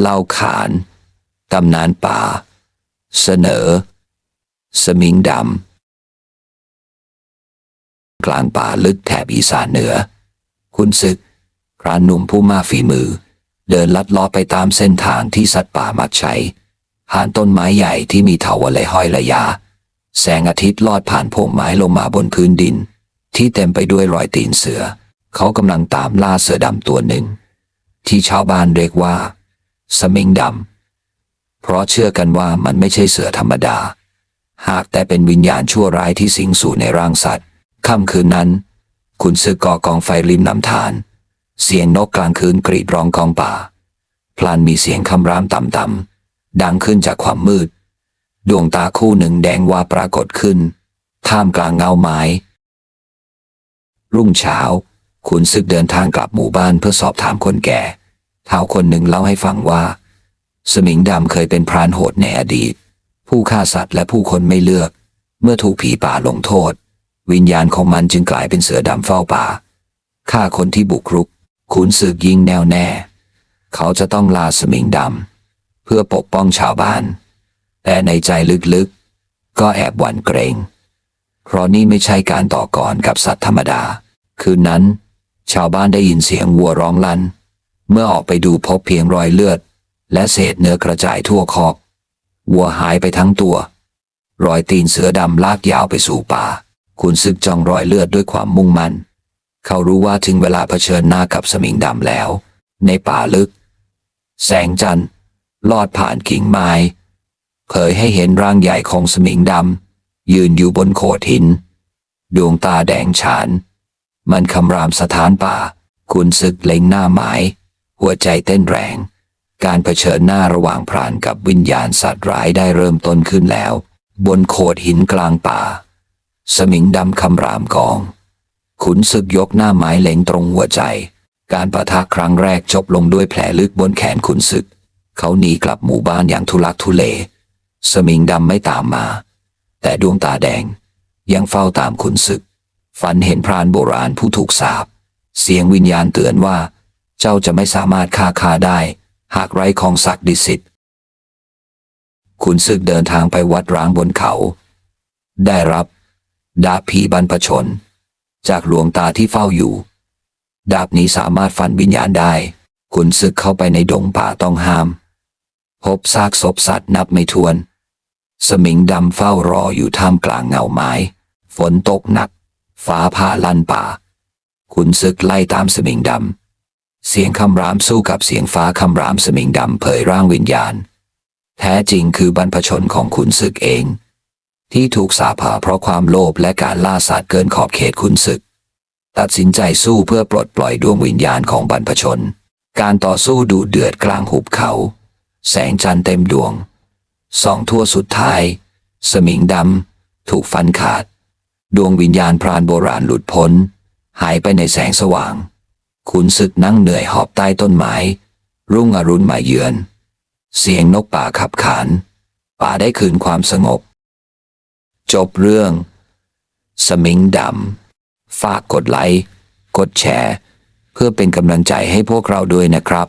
เล่าขาน ตำนานป่า เสนอ สมิงดำ กลางป่าลึกแถบอีสานเหนือ คุณศึก พรานหนุ่มผู้มาฝีมือ เดินลัดเลาะไปตามเส้นทางที่สัตว์ป่ามักใช้ผ่านต้นไม้ใหญ่ที่มีเถาวัลยห้อยระยาแสงอาทิตย์ลอดผ่านโพงไม้ลงมาบนพื้นดิน ที่เต็มไปด้วยรอยตีนเสือ เขากำลังตามล่าเสือดำตัวหนึ่ง ที่ชาวบ้านเรียกว่า สมิงดำ เพราะเชื่อกันว่ามันไม่ใช่เสือธรรมดา หากแต่เป็นวิญญาณชั่วร้ายที่สิงสู่ในร่างสัตว์ ค่ำคืนนั้น คุณซึกก่อกองไฟริมลำธาร เสียงนกกลางคืนกรีดร้องกองป่า พลันมีเสียงคำรามต่ำๆ ดังขึ้นจากความมืด ดวงตาคู่หนึ่งแดงว่าปรากฏขึ้น ท่ามกลางเงาไม้ รุ่งเช้า คุณซึกเดินทางกลับหมู่บ้านเพื่อสอบถามคนแก่ เท้าคนหนึ่งเล่าให้ฟังว่า สมิงดำเคยเป็นพรานโหดในอดีต ผู้ฆ่าสัตว์และผู้คนไม่เลือก เมื่อถูกผีป่าลงโทษ วิญญาณของมันจึงกลายเป็นเสือดำเฝ้าป่าฆ่าคนที่บุกรุก ขุนศึกยิงแน่วแน่ เขาจะต้องลาสมิงดำเพื่อปกป้องชาวบ้าน แต่ในใจลึกๆ ก็แอบหวั่นเกรง เพราะนี่ไม่ใช่การต่อกรกับสัตว์ธรรมดา คืนนั้น ชาวบ้านได้ยินเสียงวัวร้องลั่น เมื่อออกไปดูพบเพียงรอยเลือด และเศษเนื้อกระจายทั่วคอกวัวหายไปทั้งตัว รอยตีนเสือดำลากยาวไปสู่ป่า คุณซึกจ้องรอยเลือดด้วยความมุ่งมั่น เขารู้ว่าถึงเวลาเผชิญหน้ากับสมิงดำแล้ว ในป่าลึก แสงจันทร์ ลอดผ่านกิ่งไม้เผยให้เห็นร่างใหญ่ของสมิงดำยืนอยู่บนโขดหิน ดวงตาแดงฉาน มันคำรามสถานป่า คุณศึกเล็งหน้าไม้ หัวใจเต้นแรง การเผชิญหน้าระหว่างพรานกับวิญญาณสัตว์ร้ายได้เริ่มต้นขึ้นแล้ว บนโขดหินกลางป่า สมิงดำคำรามกอง ขุนศึกยกหน้าไม้เล็งตรงหัวใจ การประทะครั้งแรกจบลงด้วยแผลลึกบนแขนขุนศึก เขาหนีกลับหมู่บ้านอย่างทุลักทุเล สมิงดำไม่ตามมา แต่ดวงตาแดง ยังเฝ้าตามขุนศึก ฝันเห็นพรานโบราณผู้ถูกสาปเสียงวิญญาณเตือนว่า เจ้าจะไม่สามารถฆ่าข้าได้ หากไร้ของศักดิ์สิทธิ์ขุนศึกเดินทางไปวัดร้างบนเขา ได้รับดาบผีบรรพชน จากหลวงตาที่เฝ้าอยู่ ดาบนี้สามารถฟันวิญญาณได้ ขุนศึกเข้าไปในดงป่าต้องห้าม พบซากศพสัตว์นับไม่ถ้วน สมิงดำเฝ้ารออยู่ท่ามกลางเงาไม้ ฝนตกหนัก ฟ้าผ่าลั่นป่า ขุนศึกไล่ตามสมิงดำ เสียงคำรามสู้กับเสียงฟ้าคำรามสมิงดำเผยร่างวิญญาณ แท้จริงคือบรรพชนของขุนศึกเอง ที่ถูกสาปผ่าเพราะความโลภและการล่าสัตว์เกินขอบเขตขุนศึก ตัดสินใจสู้เพื่อปลดปล่อยดวงวิญญาณของบรรพชน การต่อสู้ดูเดือดกลางหุบเขา แสงจันทร์เต็มดวงสองทั่วสุดท้าย สมิงดำถูกฟันขาด ดวงวิญญาณพรานโบราณหลุดพ้น หายไปในแสงสว่าง ขุนศึกนั่งเหนื่อยหอบใต้ต้นไม้ รุ่งอรุณมาเยือน เสียงนกป่าขับขาน ป่าได้คืนความสงบ จบเรื่อง สมิงดำ ฝากกดไลค์ กดแชร์ เพื่อเป็นกำลังใจให้พวกเราด้วยนะครับ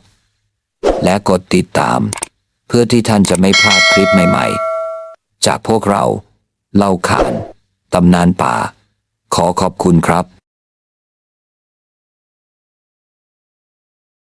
และกดติดตาม เพื่อที่ท่านจะไม่พลาดคลิปใหม่ๆ จากพวกเรา เล่าขาน ตำนานป่า ขอขอบคุณครับ